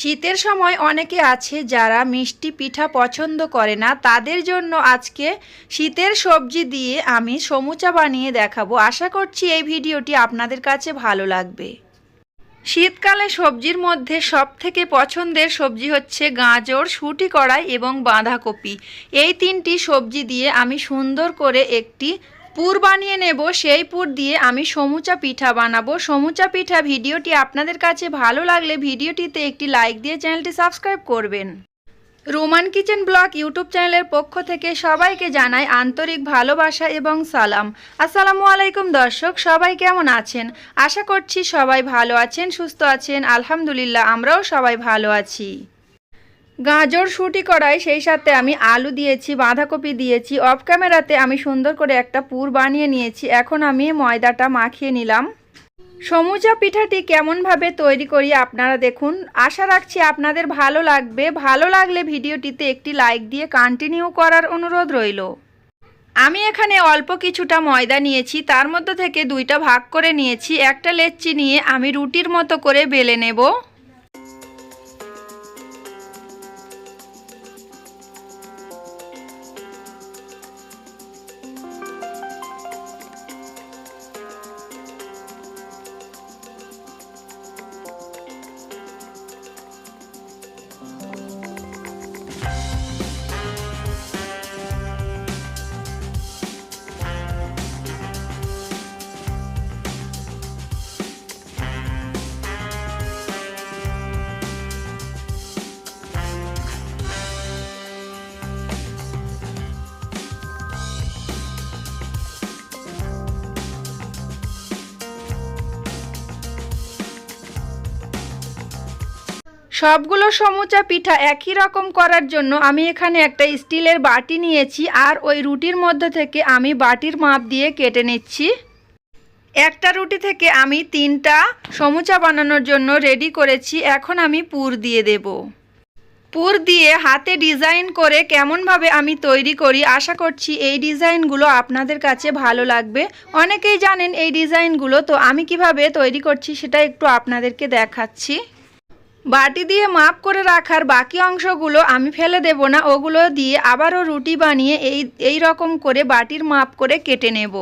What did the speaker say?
শীতের সময় অনেকে আছে যারা মিষ্টি পিঠা পছন্দ করে না, তাদের জন্য আজকে শীতের সবজি দিয়ে আমি সমুচা বানিয়ে দেখাবো। আশা করছি এই ভিডিওটি আপনাদের কাছে ভালো লাগবে। শীতকালে সবজির মধ্যে সবথেকে পছন্দের সবজি হচ্ছে গাজর, শুটি কড়াই এবং বাঁধাকপি। এই তিনটি সবজি দিয়ে আমি সুন্দর করে একটি পুর বানিয়ে নেব, সেই পুর দিয়ে আমি সমুচা পিঠা বানাবো। সমুচা পিঠা ভিডিওটি আপনাদের কাছে ভালো লাগলে ভিডিওটিতে একটি লাইক দিয়ে চ্যানেলটি সাবস্ক্রাইব করবেন। রোমান কিচেন ব্লগ ইউটিউব চ্যানেলের পক্ষ থেকে সবাইকে জানাই আন্তরিক ভালোবাসা এবং সালাম। আসসালামু আলাইকুম দর্শক, সবাই কেমন আছেন? আশা করছি সবাই ভালো আছেন, সুস্থ আছেন। আলহামদুলিল্লাহ, আমরাও সবাই ভালো আছি। গাজর শুটি করাই সেই সাথে আমি আলু দিয়েছি, বাঁধাকপি দিয়েছি অফ ক্যামেরাতে আমি সুন্দর করে একটা পুর বানিয়ে নিয়েছি। এখন আমি ময়দাটা মাখিয়ে নিলাম। সমুচা পিঠাটি কেমনভাবে তৈরি করি আপনারা দেখুন। আশা রাখছি আপনাদের ভালো লাগবে। ভালো লাগলে ভিডিওটিতে একটি লাইক দিয়ে কন্টিনিউ করার অনুরোধ রইল। আমি এখানে অল্প কিছুটা ময়দা নিয়েছি, তার মধ্যে থেকে দুইটা ভাগ করে নিয়েছি। একটা লেচি নিয়ে আমি রুটির মতো করে বেলে নেব। সবগুলো সমুচা পিঠা একই রকম করার জন্য আমি এখানে একটা স্টিলের বাটি নিয়েছি আর ওই রুটির মধ্যে থেকে আমি বাটির মাপ দিয়ে কেটে নিচ্ছি। একটা রুটি থেকে আমি তিনটা সমুচা বানানোর জন্য রেডি করেছি। এখন আমি পুর দিয়ে দেব। পুর দিয়ে হাতে ডিজাইন করে কেমনভাবে আমি তৈরি করি আশা করছি এই ডিজাইনগুলো আপনাদের কাছে ভালো লাগবে। অনেকেই জানেন এই ডিজাইনগুলো, তো আমি কীভাবে তৈরি করছি সেটা একটু আপনাদেরকে দেখাচ্ছি। বাটি দিয়ে মাপ করে রাখার বাকি অংশগুলো আমি ফেলে দেব না, ওগুলো দিয়ে আবারও রুটি বানিয়ে এই এই রকম করে বাটির মাপ করে কেটে নেব।